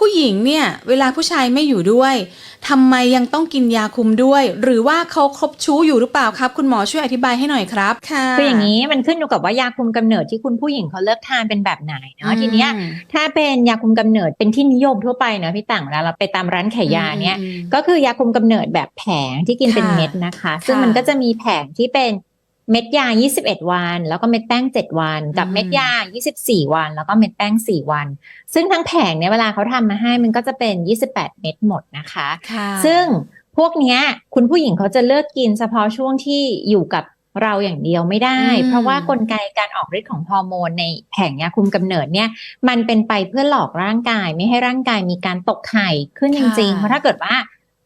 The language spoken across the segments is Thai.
ผู้หญิงเนี่ยเวลาผู้ชายไม่อยู่ด้วยทำไมยังต้องกินยาคุมด้วย หรือว่าเขาคบชู้อยู่หรือเปล่าครับ คุณหมอช่วยอธิบายให้หน่อยครับค่ะคืออย่างนี้มันขึ้นอยู่กับว่ายาคุมกำเนิดที่คุณผู้หญิงเขาเลือกทานเป็นแบบไหนเนาะทีเนี้ยอืมถ้าเป็นยาคุมกำเนิดเป็นที่นิยมทั่วไปเนาะพี่ต่างเวลาเราไปตามร้านขายยาเนี่ยอืมก็คือยาคุมกำเนิดแบบแผงที่กินเป็นค่ะเม็ดนะคะ ซึ่งค่ะมันก็จะมีแผงที่เป็น เม็ดยา 21 วัน แล้วก็เม็ดแป้ง 7 วัน กับอืมเม็ดยา 24 วัน แล้วก็เม็ดแป้ง 4 วัน ซึ่งทั้งแผงเนี่ยเวลาเขาทำมาให้มันก็จะเป็น 28 เม็ดหมดนะคะค่ะซึ่งพวกเนี้ยคุณผู้หญิงเขาจะเลือกกินเฉพาะช่วงที่อยู่กับเราอย่างเดียวไม่ได้อืมเพราะว่ากลไกการออกฤทธิ์ของฮอร์โมนในแผงยาคุมกำเนิดเนี่ย มันเป็นไปเพื่อหลอกร่างกายไม่ให้ร่างกายมีการตกไข่ขึ้นจริงๆ เพราะถ้าเกิดว่า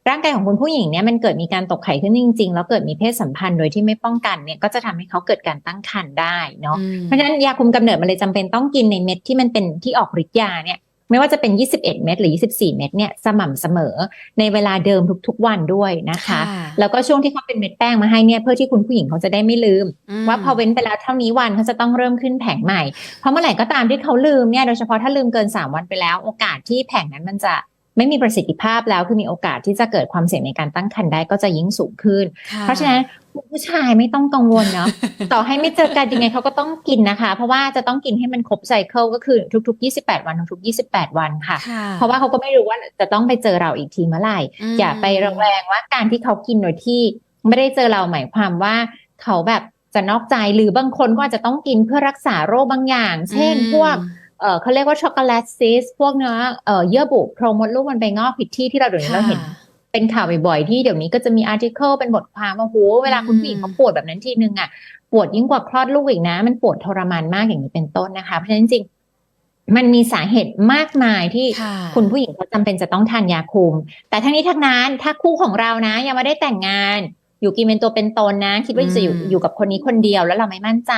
ร่างกายของคุณผู้หญิงเนี่ยมันเกิดมีการตกไข่ขึ้นจริง ๆ แล้วเกิดมีเพศสัมพันธ์โดยที่ไม่ป้องกันเนี่ยก็จะทำให้เขาเกิดการตั้งครรภ์ได้เนาะอืมเพราะฉะนั้นยาคุมกำเนิดมันเลยจำเป็นต้องกินในเม็ดที่มันเป็นที่ออกฤทธิ์ยาเนี่ยไม่ว่าจะเป็น 21 เม็ดหรือ 24 เม็ดเนี่ยสม่ำเสมอในเวลาเดิมทุกๆวันด้วยนะคะค่ะแล้วก็ช่วงที่เขาเป็นเม็ดแป้งมาให้เนี่ยเพื่อที่คุณผู้หญิงเขาจะได้ไม่ลืมมว่าพอเว้นไปแล้วเท่านี้วันเขาจะต้องเริ่มขึ้นแผงใหม่เพราะเมื่อไหร่ก็ตามที่เขาลืมเนี่ยโดยเฉพาะถ้าลืมเกิน 3 วันไปแล้ว โอกาสที่แผงนั้นมันจะ ไม่มีประสิทธิภาพแล้วคือมีโอกาสที่จะเกิดความเสี่ยงในการตั้งครรภ์ได้ก็จะยิ่งสูงขึ้นค่เพราะฉะนั้นคุณผู้ชายไม่ต้องกังวลเนาะต่อให้ไม่เจอกันยังไงเขาก็ต้องกินนะคะ เพราะว่าจะต้องกินให้มันครบไซเคิลก็คือทุก ๆ 28 วันทุกๆ28 วันค่ะค่ะเพราะว่าเขาก็ไม่รู้ว่าจะต้องไปเจอเราอีกทีเมื่อไหร่มอย่าไประแวงว่าการที่เขากินโดยที่ไม่ได้เจอเราหมายความว่าเขาแบบจะนอกใจหรือบางคนก็อาจจะต้องกินเพื่อรักษาโรคบางอย่าง เช่นอืมพวก เออเขาเรียกว่าช็อกโกแลตซิสพวกเนื้อเอ่อเยื่อบุโพรงมดลูกมันไปงอกผิดที่ที่เราเดี๋ยวนี้เราเห็นค่ะเป็นข่าวบ่อยๆ ที่เดี๋ยวนี้ก็จะมีอาร์ติเคิลเป็นบทความว่าโหเวลาคุณผู้หญิงอืมเขาปวดแบบนั้นทีนึงอะปวดยิ่งกว่าคลอดลูกอีกนะ มันปวดทรมานมากอย่างนี้เป็นต้นนะคะ เพราะฉะนั้นจริงๆมันมีสาเหตุมากมายที่ค่ะคุณผู้หญิงเขาจำเป็นจะต้องทานยาคุม แต่ทั้งนี้ทั้งนั้นถ้าคู่ของเรานะ ยังไม่ได้แต่งงาน อยู่กินเป็นตัวเป็นตนนะ คิดว่าจะอยู่อืมอยู่กับคนนี้คนเดียวแล้วเราไม่มั่นใจ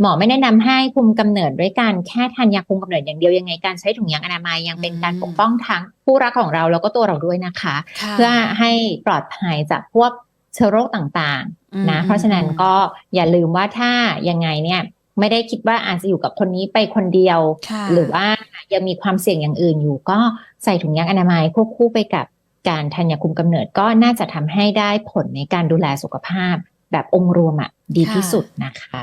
หมอไม่แนะนำให้คุมกำเนิดด้วยการแค่ทานยาคุมกำเนิดอย่างเดียวยังไงการใช้ถุงยางอนามัยยังเป็นการปกป้องทั้งผู้รักของเราแล้วก็ตัวเราด้วยนะคะค่ะเพื่อให้ปลอดภัยจากพวกเชื้อโรคต่างอืมๆนะเพราะฉะนั้นก็อย่าลืมว่าถ้ายังไงเนี่ยไม่ได้คิดว่าอาจจะอยู่กับคนนี้ไปคนเดียวค่ะหรือว่ายังมีความเสี่ยงอย่างอื่นอยู่ก็ใส่ถุงยางอนามัยควบคู่ไปกับ การทานยาคุมกำเนิดก็น่าจะทำให้ได้ผลในการดูแลสุขภาพ แบบองค์รวมอะดีที่สุดนะคะ